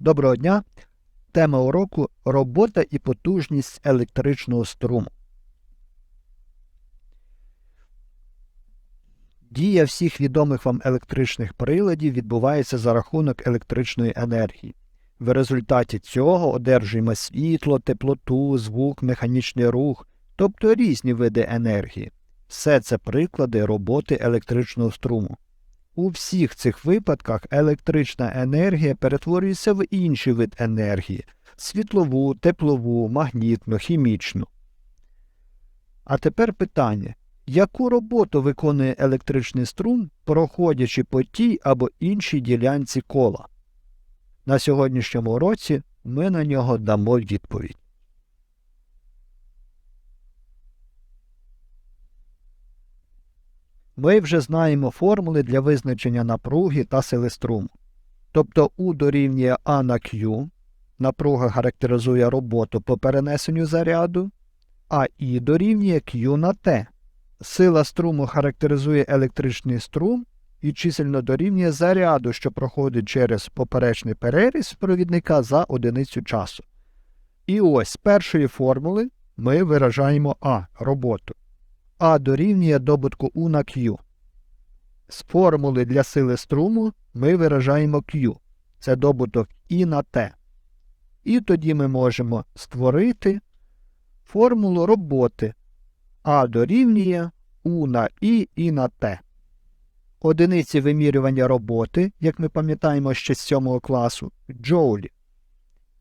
Доброго дня! Тема уроку робота і потужність електричного струму. Дія всіх відомих вам електричних приладів відбувається за рахунок електричної енергії. В результаті цього одержуємо світло, теплоту, звук, механічний рух, тобто різні види енергії. Все це приклади роботи електричного струму. У всіх цих випадках електрична енергія перетворюється в інший вид енергії світлову, теплову, магнітну, хімічну. А тепер питання. Яку роботу виконує електричний струм, проходячи по тій або іншій ділянці кола? На сьогоднішньому уроці ми на нього дамо відповідь. Ми вже знаємо формули для визначення напруги та сили струму. Тобто U дорівнює А на Q, напруга характеризує роботу по перенесенню заряду, а І дорівнює Q на T. Сила струму характеризує електричний струм і чисельно дорівнює заряду, що проходить через поперечний переріз провідника за одиницю часу. І ось з першої формули ми виражаємо А роботу. А дорівнює добутку У на Q. З формули для сили струму ми виражаємо Q. Це добуток І на Т. І тоді ми можемо створити формулу роботи А дорівнює У на І і на Т. Одиниці вимірювання роботи, як ми пам'ятаємо ще з 7 класу, джоулі.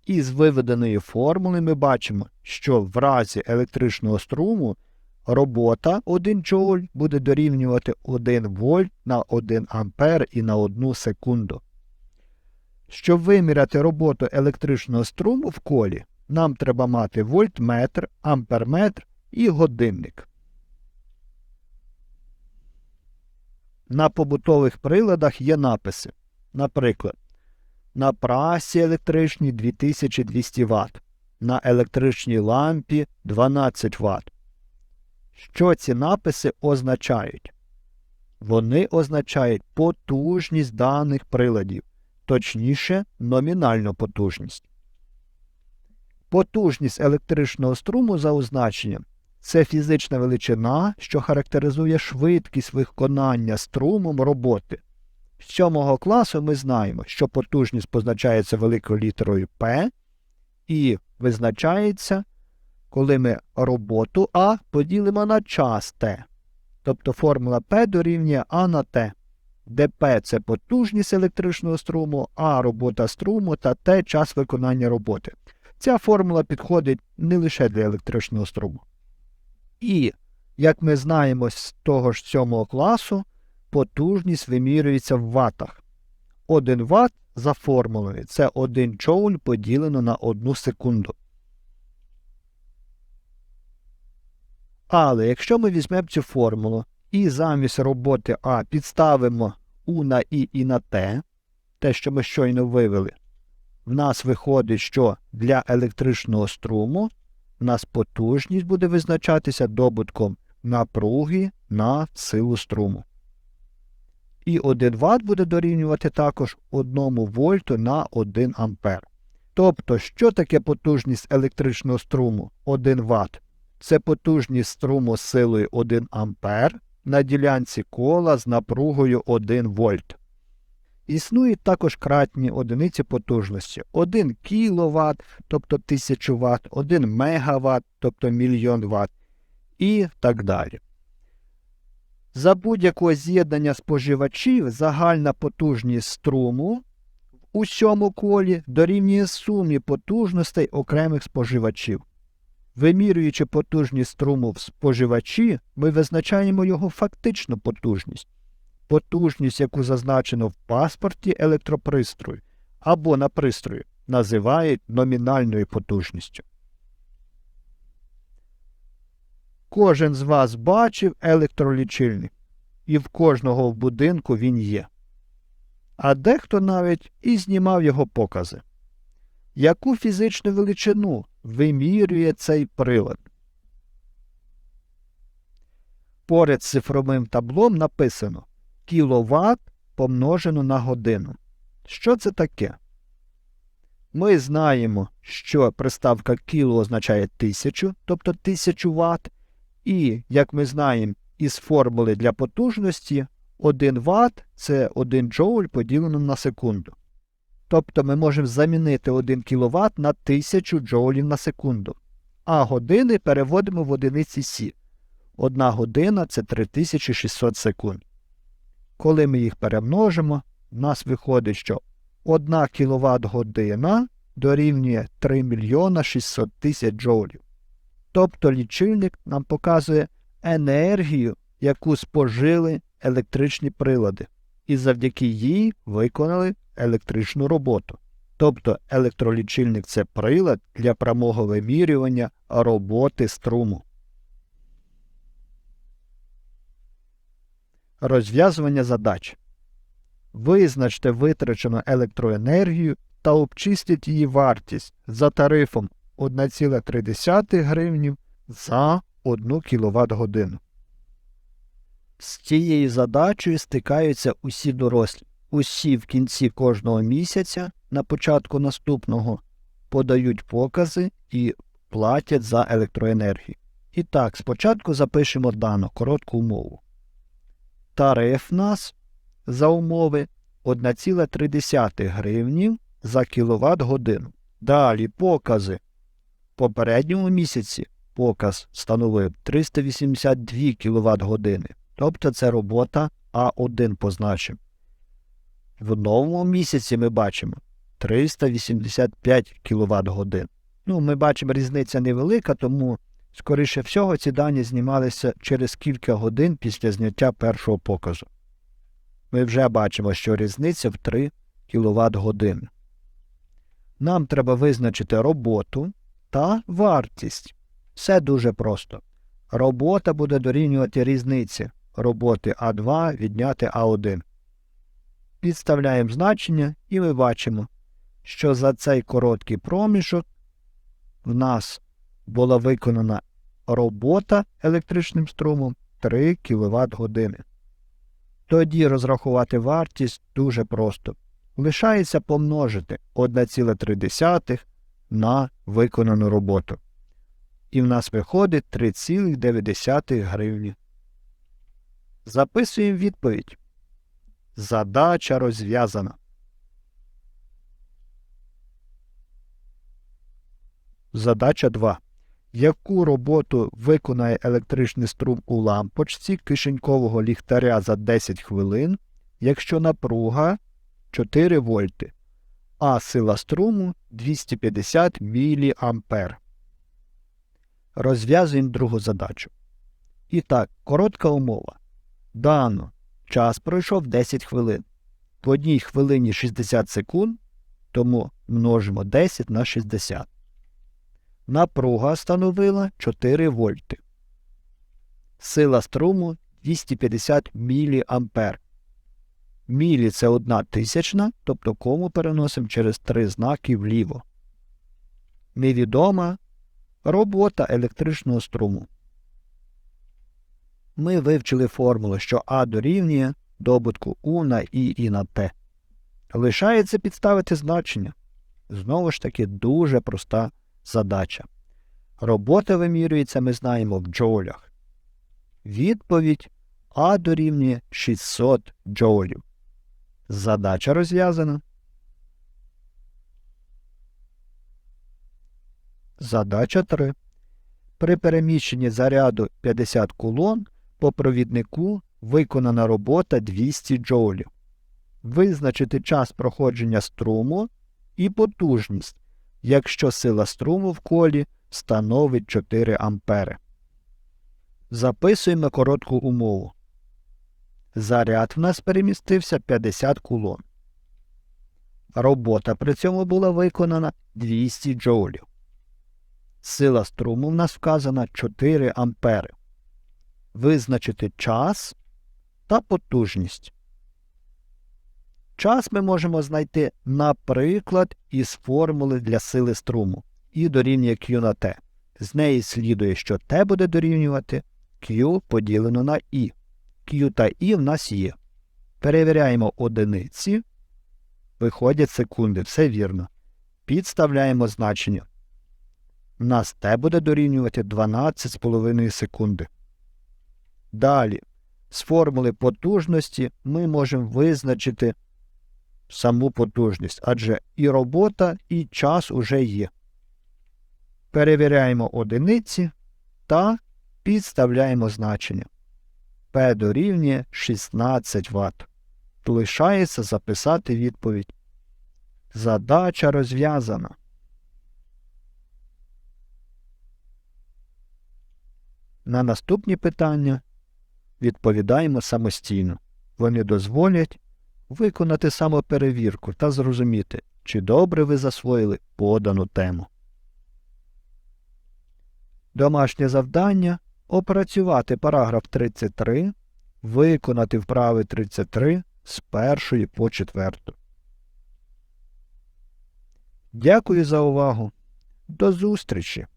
Із виведеної формули ми бачимо, що в разі електричного струму робота 1 джоуль буде дорівнювати 1 вольт на 1 ампер і на 1 секунду. Щоб виміряти роботу електричного струму в колі, нам треба мати вольтметр, амперметр і годинник. На побутових приладах є написи. Наприклад, на прасі електричній 2200 Вт, на електричній лампі 12 Вт. Що ці написи означають? Вони означають потужність даних приладів, точніше, номінальну потужність. Потужність електричного струму за означенням це фізична величина, що характеризує швидкість виконання струмом роботи. З 7 класу ми знаємо, що потужність позначається великою літерою P і визначається коли ми роботу А поділимо на час Т. Тобто формула P дорівнює А на Т, де P це потужність електричного струму, А робота струму та Т час виконання роботи. Ця формула підходить не лише для електричного струму. І, як ми знаємо з того ж 7 класу, потужність вимірюється в ватах. 1 Вт за формулою це 1 джоуль поділено на 1 секунду. Але якщо ми візьмемо цю формулу і замість роботи А підставимо У на І і на Т, те, що ми щойно вивели, в нас виходить, що для електричного струму в нас потужність буде визначатися добутком напруги на силу струму. І 1 Вт буде дорівнювати також 1 вольту на 1 ампер. Тобто, що таке потужність електричного струму 1 Вт? Це потужність струму силою 1 А на ділянці кола з напругою 1 вольт. Існують також кратні одиниці потужності 1 кВт, тобто 1000 Вт, 1 МВт, тобто мільйон Вт і так далі. За будь-якого з'єднання споживачів загальна потужність струму в усьому колі дорівнює сумі потужностей окремих споживачів. Вимірюючи потужність струму в споживачі, ми визначаємо його фактичну потужність, потужність, яку зазначено в паспорті електропристрою або на пристрої, називають номінальною потужністю. Кожен з вас бачив електролічильник, і в кожного в будинку він є. А дехто навіть і знімав його покази. Яку фізичну величину вимірює цей прилад? Поряд з цифровим таблом написано кіловат помножено на годину. Що це таке? Ми знаємо, що приставка кіло означає 1000, тобто 1000 Вт. І, як ми знаємо, із формули для потужності 1 Вт це 1 джоуль поділено на секунду. Тобто ми можемо замінити 1 кВт на 1000 джоулів на секунду. А години переводимо в одиниці Сі. Одна година це 3600 секунд. Коли ми їх перемножимо, у нас виходить, що 1 кВт година дорівнює 3 мільйона 600 тисяч джоулів. Тобто лічильник нам показує енергію, яку спожили електричні прилади, і завдяки їй виконали електричну роботу. Тобто електролічильник це прилад для прямого вимірювання роботи струму. Розв'язування задач. Визначте витрачену електроенергію та обчистіть її вартість за тарифом 1,3 гривнів за 1 кВт годину. З цією задачею стикаються усі дорослі. Усі в кінці кожного місяця на початку наступного подають покази і платять за електроенергію. І так, спочатку запишемо дану коротку умову. Тариф нас за умови 1,3 гривні за кіловат годину. Далі покази. В попередньому місяці показ становив 382 кВт години. Тобто це робота А1 позначимо. В новому місяці ми бачимо 385 кВт годин. Ну, ми бачимо, різниця невелика, тому, скоріше всього, ці дані знімалися через кілька годин після зняття першого показу. Ми вже бачимо, що різниця в 3 кВт годин. Нам треба визначити роботу та вартість. Все дуже просто. Робота буде дорівнювати різниці роботи А2 відняти А1. Підставляємо значення і ми бачимо, що за цей короткий проміжок в нас була виконана робота електричним струмом 3 кВт години. Тоді розрахувати вартість дуже просто. Лишається помножити 1,3 на виконану роботу. І в нас виходить 3,9 гривні. Записуємо відповідь. Задача розв'язана. Задача 2. Яку роботу виконає електричний струм у лампочці кишенькового ліхтаря за 10 хвилин, якщо напруга 4 вольти, а сила струму 250 мА. Розв'язуємо другу задачу. І так, коротка умова. Дано. Час пройшов 10 хвилин. В одній хвилині 60 секунд, тому множимо 10 на 60. Напруга становила 4 вольти. Сила струму 250 мА. Мілі це одна тисячна, тобто кому переносимо через три знаки вліво. Невідома робота електричного струму. Ми вивчили формулу, що А дорівнює добутку У на І і на Т. Лишається підставити значення. Знову ж таки, дуже проста задача. Робота вимірюється, ми знаємо, в джоулях. Відповідь А дорівнює 600 джоулів. Задача розв'язана. Задача 3. При переміщенні заряду 50 кулон по провіднику виконана робота 200 джоулів. Визначити час проходження струму і потужність, якщо сила струму в колі становить 4 ампери. Записуємо коротку умову. Заряд в нас перемістився 50 кулон. Робота при цьому була виконана 200 джоулів. Сила струму в нас вказана 4 ампери. Визначити час та потужність. Час ми можемо знайти, наприклад, із формули для сили струму і дорівнює Q на T. З неї слідує, що T буде дорівнювати Q поділено на I. Q та I в нас є. Перевіряємо одиниці. Виходять секунди, все вірно. Підставляємо значення. У нас t буде дорівнювати 12,5 секунди. Далі, з формули потужності ми можемо визначити саму потужність, адже і робота, і час уже є. Перевіряємо одиниці та підставляємо значення. P дорівнює 16 Вт. Лишається записати відповідь. Задача розв'язана. На наступні питання відповідаємо самостійно. Вони дозволять виконати самоперевірку та зрозуміти, чи добре ви засвоїли подану тему. Домашнє завдання опрацювати параграф 33, виконати вправи 33 з першої по четверту. Дякую за увагу. До зустрічі!